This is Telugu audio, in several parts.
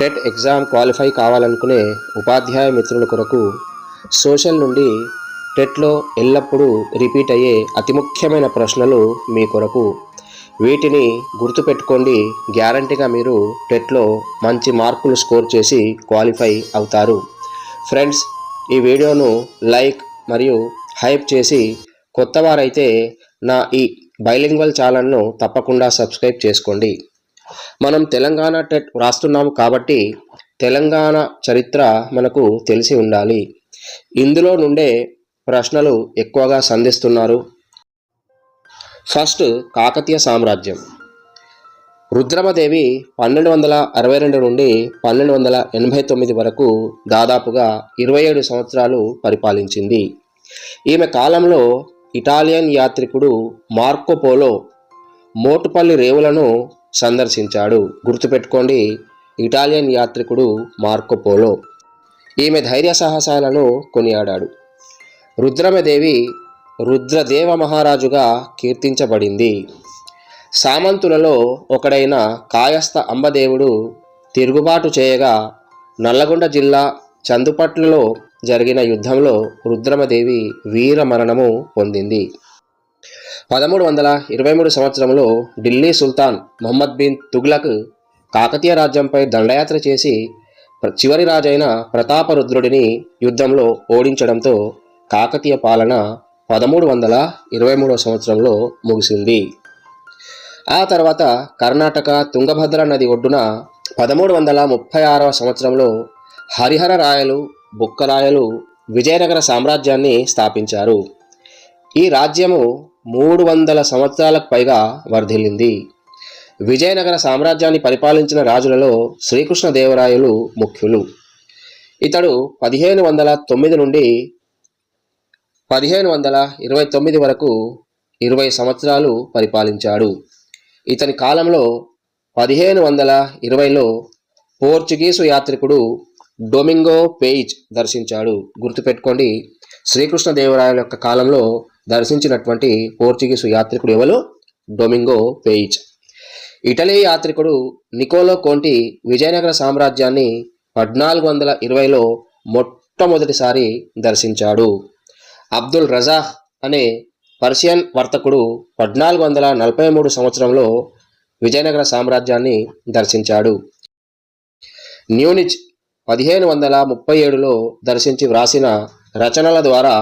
టెట్ ఎగ్జామ్ క్వాలిఫై కావాలనుకునే ఉపాధ్యాయ మిత్రుల కొరకు సోషల్ నుండి టెట్లో ఎల్లప్పుడూ రిపీట్ అయ్యే అతి ముఖ్యమైన ప్రశ్నలు మీ కొరకు. వీటిని గుర్తుపెట్టుకోండి గ్యారంటీగా మీరు టెట్లో మంచి మార్కులు స్కోర్ చేసి క్వాలిఫై అవుతారు. ఫ్రెండ్స్ ఈ వీడియోను లైక్ మరియు హైప్ చేసి కొత్తవారైతే నా ఈ బైలింగ్వల్ ఛానల్ను తప్పకుండా సబ్స్క్రైబ్ చేసుకోండి. మనం తెలంగాణ టెట్ వ్రాస్తున్నాము కాబట్టి తెలంగాణ చరిత్ర మనకు తెలిసి ఉండాలి. ఇందులో నుండే ప్రశ్నలు ఎక్కువగా సంధిస్తున్నారు. ఫస్ట్ కాకతీయ సామ్రాజ్యం. రుద్రమదేవి పన్నెండు వందల అరవై రెండు నుండి పన్నెండు వందల ఎనభై తొమ్మిది వరకు దాదాపుగా ఇరవై ఏడు సంవత్సరాలు పరిపాలించింది. ఈమె కాలంలో ఇటాలియన్ యాత్రికుడు మార్కోపోలో మోటుపల్లి రేవులను సందర్శించాడు. గుర్తుపెట్టుకోండి ఇటాలియన్ యాత్రికుడు మార్కోపోలో ఈమె ధైర్య సాహసాలను కొనియాడాడు. రుద్రమదేవి రుద్రదేవ మహారాజుగా కీర్తించబడింది. సామంతులలో ఒకడైన కాయస్థ అంబదేవుడు తిరుగుబాటు చేయగా నల్లగొండ జిల్లా చందుపట్లలో జరిగిన యుద్ధంలో రుద్రమదేవి వీర మరణము పొందింది. పదమూడు వందల ఇరవై మూడు సంవత్సరంలో ఢిల్లీ సుల్తాన్ మొహమ్మద్ బిన్ తుగ్లక్ కాకతీయ రాజ్యంపై దండయాత్ర చేసి చివరి రాజైన ప్రతాపరుద్రుడిని యుద్ధంలో ఓడించడంతో కాకతీయ పాలన పదమూడు వందల ఇరవై మూడవ సంవత్సరంలో ముగిసింది. ఆ తర్వాత కర్ణాటక తుంగభద్ర నది ఒడ్డున పదమూడు వందల ముప్పై ఆరవ సంవత్సరంలో హరిహర రాయలు బుక్కరాయలు విజయనగర సామ్రాజ్యాన్ని స్థాపించారు. ఈ రాజ్యము మూడు వందల సంవత్సరాలకు పైగా వర్ధిల్లింది. విజయనగర సామ్రాజ్యాన్ని పరిపాలించిన రాజులలో శ్రీకృష్ణదేవరాయలు ముఖ్యులు. ఇతడు పదిహేను వందల తొమ్మిది నుండి పదిహేను వందల ఇరవై తొమ్మిది వరకు ఇరవై సంవత్సరాలు పరిపాలించాడు. ఇతని కాలంలో పదిహేను వందల ఇరవైలో పోర్చుగీసు యాత్రికుడు డొమింగో పేయిజ్ దర్శించాడు. గుర్తుపెట్టుకోండి శ్రీకృష్ణదేవరాయల యొక్క కాలంలో దర్శించినటువంటి పోర్చుగీసు యాత్రికుడు ఎవరు? డొమింగో పేయిజ్ ఇటలీ యాత్రికుడు నికోలో కోంటి విజయనగర సామ్రాజ్యాన్ని పద్నాలుగు వందల ఇరవైలో మొట్టమొదటిసారి దర్శించాడు. అబ్దుల్ రజాహ్ అనే పర్షియన్ వర్తకుడు పద్నాలుగు వందల నలభై మూడు సంవత్సరంలో విజయనగర సామ్రాజ్యాన్ని దర్శించాడు. న్యూనిచ్ పదిహేను వందల ముప్పై ఏడులో దర్శించి వ్రాసిన రచనల ద్వారా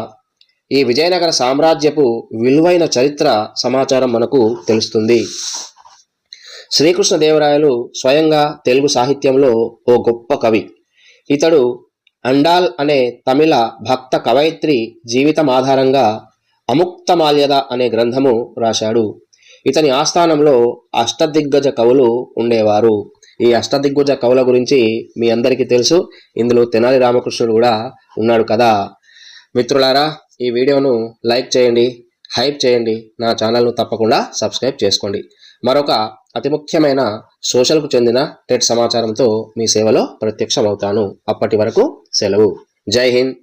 ఈ విజయనగర సామ్రాజ్యపు విలువైన చరిత్ర సమాచారం మనకు తెలుస్తుంది. శ్రీకృష్ణదేవరాయలు స్వయంగా తెలుగు సాహిత్యంలో ఓ గొప్ప కవి. ఇతడు అండాల్ అనే తమిళ భక్త కవయిత్రి జీవితం ఆధారంగా అముక్తమాల్యద అనే గ్రంథము రాశాడు. ఇతని ఆస్థానంలో అష్టదిగ్గజ కవులు ఉండేవారు. ఈ అష్టదిగ్గజ కవుల గురించి మీ అందరికీ తెలుసు. ఇందులో తెనాలి రామకృష్ణుడు కూడా ఉన్నాడు కదా. మిత్రులారా ఈ వీడియోను లైక్ చేయండి హైప్ చేయండి నా ఛానల్ను తప్పకుండా సబ్స్క్రైబ్ చేసుకోండి. మరొక అతి ముఖ్యమైన సోషల్కు చెందిన టెట్ సమాచారంతో మీ సేవలో ప్రత్యక్షమవుతాను. అప్పటి వరకు సెలవు. జై హింద్.